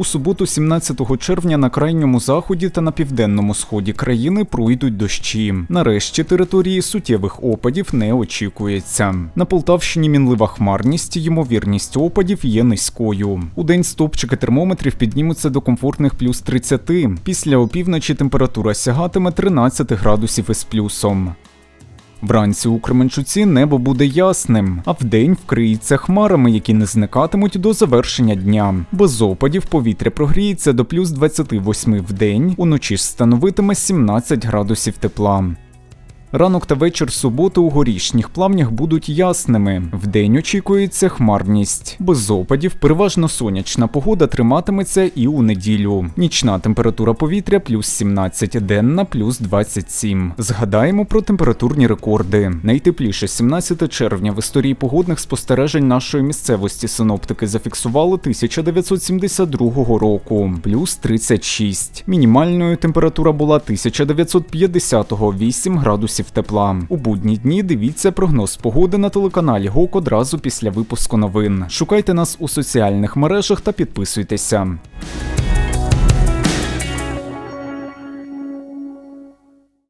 У суботу, 17 червня, на крайньому заході та на південному сході країни пройдуть дощі. Нарешті території суттєвих опадів не очікується. На Полтавщині мінлива хмарність, ймовірність опадів є низькою. У день стопчики термометрів піднімуться до комфортних плюс 30. Після опівночі температура сягатиме 13 градусів із плюсом. Вранці у Кременчуці небо буде ясним, а вдень вкриється хмарами, які не зникатимуть до завершення дня. Без опадів повітря прогріється до плюс 28 в день, уночі ж становитиме 17 градусів тепла. Ранок та вечір суботи у горішніх плавнях будуть ясними. Вдень очікується хмарність. Без опадів переважно сонячна погода триматиметься і у неділю. Нічна температура повітря плюс 17, денна плюс 27. Згадаємо про температурні рекорди. Найтепліше 17 червня в історії погодних спостережень нашої місцевості синоптики зафіксували 1972 року, плюс 36. Мінімальною температура була 1950-го 8 градусів тепла. У будні дні дивіться прогноз погоди на телеканалі ГОК одразу після випуску новин. Шукайте нас у соціальних мережах та підписуйтеся.